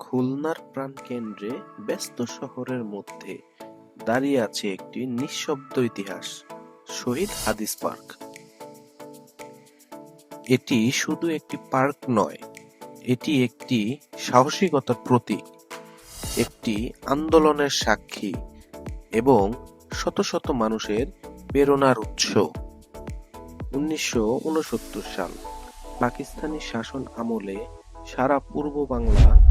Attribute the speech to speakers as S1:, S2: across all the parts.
S1: খুলনার প্রাণকেন্দ্রে ব্যস্ত শহরের মধ্যে দাঁড়িয়ে আছে একটি নিঃশব্দ ইতিহাস, শহীদ হাদিস পার্ক। এটি শুধু একটি পার্ক নয়, এটি একটি সাহসিকতার প্রতীক, একটি আন্দোলনের সাক্ষী এবং শত শত মানুষের প্রেরণার উৎস। উনিশশো উনসত্তর সাল পাকিস্তানি শাসন আমলে সারা পূর্ব বাংলা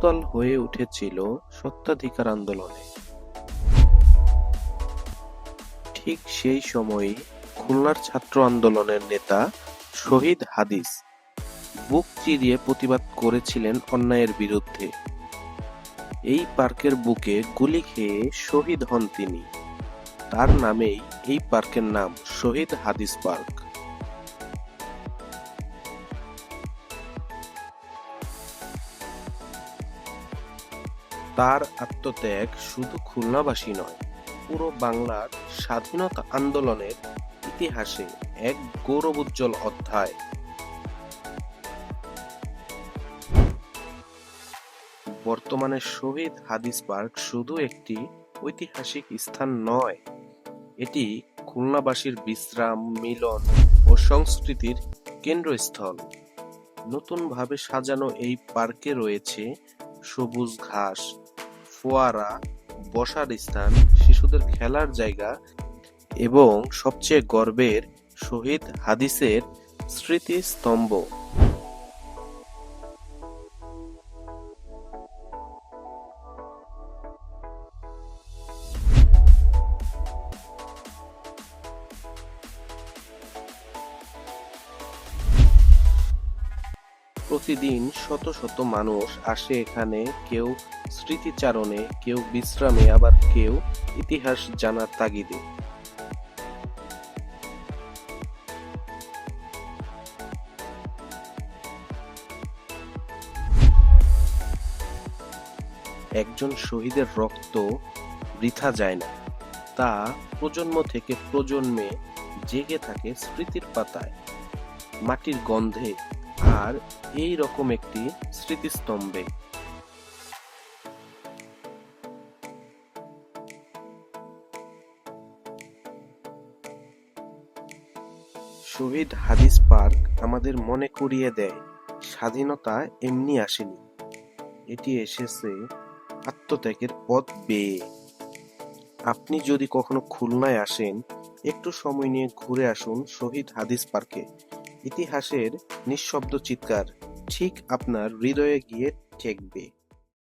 S1: উত্তাল হয়ে উঠেছিল সত্ত্বাধিকার আন্দোলনে। ঠিক সেই সময়ই খুলনার ছাত্র আন্দোলনের নেতা শহীদ হাদিস বুক চিরিয়ে প্রতিবাদ করেছিলেন অন্যায়ের বিরুদ্ধে। এই পার্কের বুকে গুলি খেয়ে শহীদ হন তিনি। তার নামেই এই পার্কের নাম শহীদ হাদিস পার্ক। তার আত্মত্যাগ শুধু খুলনাবাসী নয়, পুরো বাংলার স্বাধীনতা আন্দোলনের ইতিহাসে এক গৌরবোজ্জ্বল অধ্যায়। বর্তমানে শহীদ হাদিস পার্ক শুধু একটি ঐতিহাসিক স্থান নয়, এটি খুলনাবাসীর বিশ্রাম, মিলন ও সংস্কৃতির কেন্দ্রস্থল। নতুনভাবে সাজানো এই পার্কে রয়েছে সবুজ ঘাস ফোয়ারা বসার স্থান শিশুদের খেলার জায়গা এবং সবচেয়ে গর্বের শহীদ হাদিসের স্মৃতিস্তম্ভ। প্রতিদিন শত শত মানুষ আসে এখানে, কেউ স্মৃতিচারণে, কেউ বিশ্রামে, আবার কেউ ইতিহাস জানার তাগিদে। একজন শহীদের রক্ত বৃথা যায় না। তা প্রজন্ম থেকে প্রজন্মে জেগে থাকে স্মৃতির পাতায়। মাটির গন্ধে আর এই রকম একটি স্মৃতিস্তম্ভে। শহীদ হাদিস পার্ক আমাদের মনে করিয়ে দেয়, স্বাধীনতা এমনি আসেনি। এটি এসেছে আত্মত্যাগের পথ বেয়ে। আপনি যদি কখনো খুলনায় আসেন, একটু সময় নিয়ে ঘুরে আসুন শহীদ হাদিস পার্কে। ইতিহাসের নিঃশব্দ চিৎকার ঠিক আপনার হৃদয়ে গিয়ে ঠেকবে।